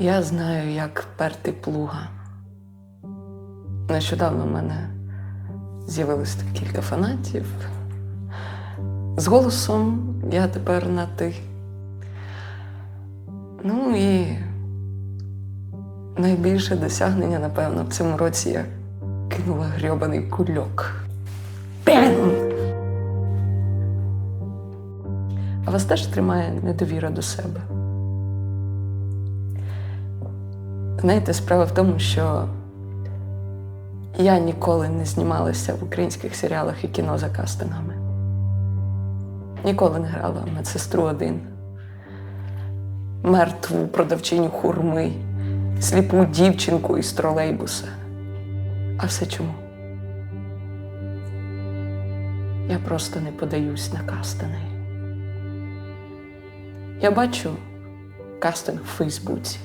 Я знаю, як перти плуга. Нещодавно в мене з'явилось кілька фанатів. З голосом я тепер на ти. Ну і найбільше досягнення, напевно, в цьому році я кинула грьобаний кульок. Бен! А вас теж тримає недовіра до себе. Знаєте, справа в тому, що я ніколи не знімалася в українських серіалах і кіно за кастингами. Ніколи не грала медсестру один, мертву продавчиню хурми, сліпу дівчинку із тролейбуса. А все чому? Я просто не подаюсь на кастинги. Я бачу кастинг в Фейсбуці.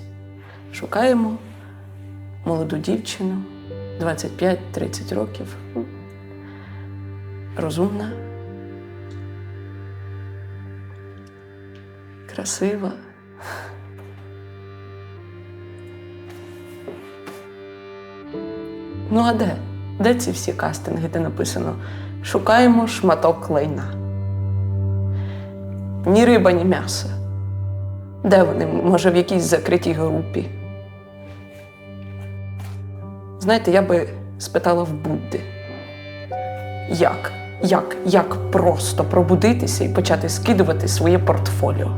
Шукаємо молоду дівчину 25-30 років. Розумна, красива. Ну, а де? Де ці всі кастинги, де написано Шукаємо шматок лайна. Ні риба, ні м'ясо. Де вони? Може, в якійсь закритій групі? Знаєте, я би спитала в Будди. Як? Як? Як просто пробудитися і почати скидувати своє портфоліо?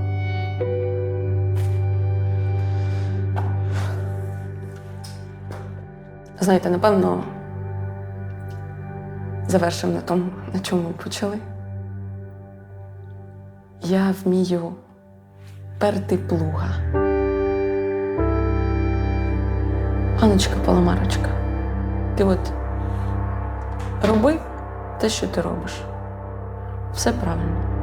Знаєте, напевно, завершимо на тому, на чому ми почали. Я вмію перти плуга. Ганочка Паламарочка, ти от роби те, що ти робиш. Все правильно.